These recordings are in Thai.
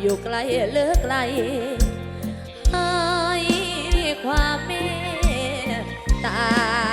อยู่ไกลเลือไกลให้ความเมตตา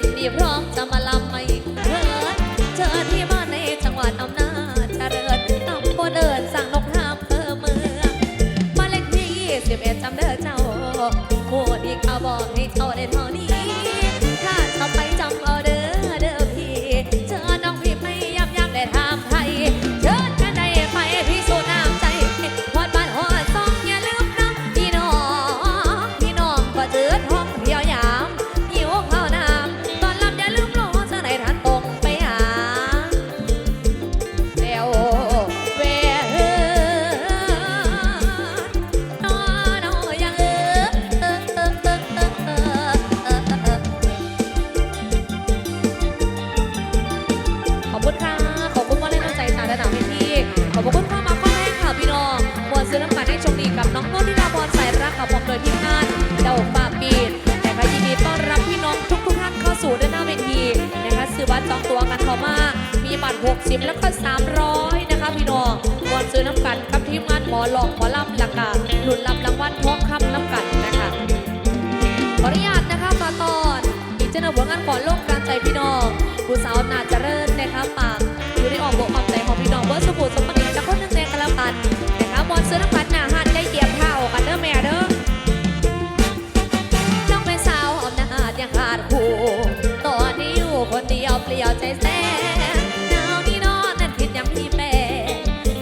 ยินดีพร้อมจะมาลำไม่เพินเจอที่บ้านในจังหวัดอำนาจเจริญตำบลเดินสั่งนกห้ามเพิ่มเมืองบ้านเลขที่21จำเด้อเจ้า คุณค่ะ ขอบคุณว่าเล่นน้ำใจตาและหนาวพี่ขอบคุณความมาข้อแรกค่ะพี่น้องบอลซื้อน้ำมันให้ชมดีกับน้องนุ่นที่ลาบอลส่รักกับผมโดยทีมงานเดาปาปีนนะคะยินดีต้อนรับพี่น้องทุกทุกท่านเข้าสู่ด้านหน้าเวทีนะคะซื้อบัตรจองตัวกันเข้ามา มีบัตร 60 แล้วก็ 300 นะคะพี่น้องบอลซื้อน้ำกันกับทีมงานหมอหลอกหมอลำหลักกาหลุนลำรางวัลท้องคำน้ำกันนะคะขออนุญาตนะคะมาตอนอีเจนเอาผลงานก่อนลงกัน ใจหนาวนี่นอนนั่นเห็ยามพี่แม่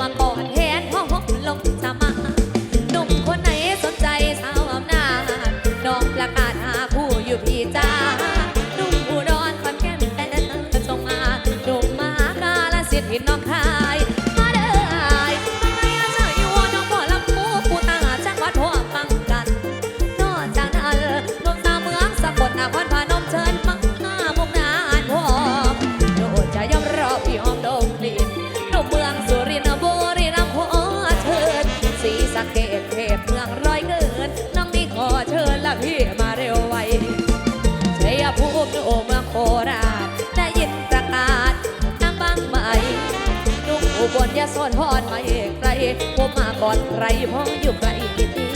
มากอนแทนพ่อหกลงจะมาหนุ่มคนไหนสนใจสาวอำนาน้องประกาศหาผู้อยู่พี่จ้าหนุ่มอุดรขอนแก่นแต่นั้นงมาหนุ่มมากาลสิทธิ์พี่น ซ่อนพรมาเอกใครพบมาก่อนใครพ้องอยู่ใครดี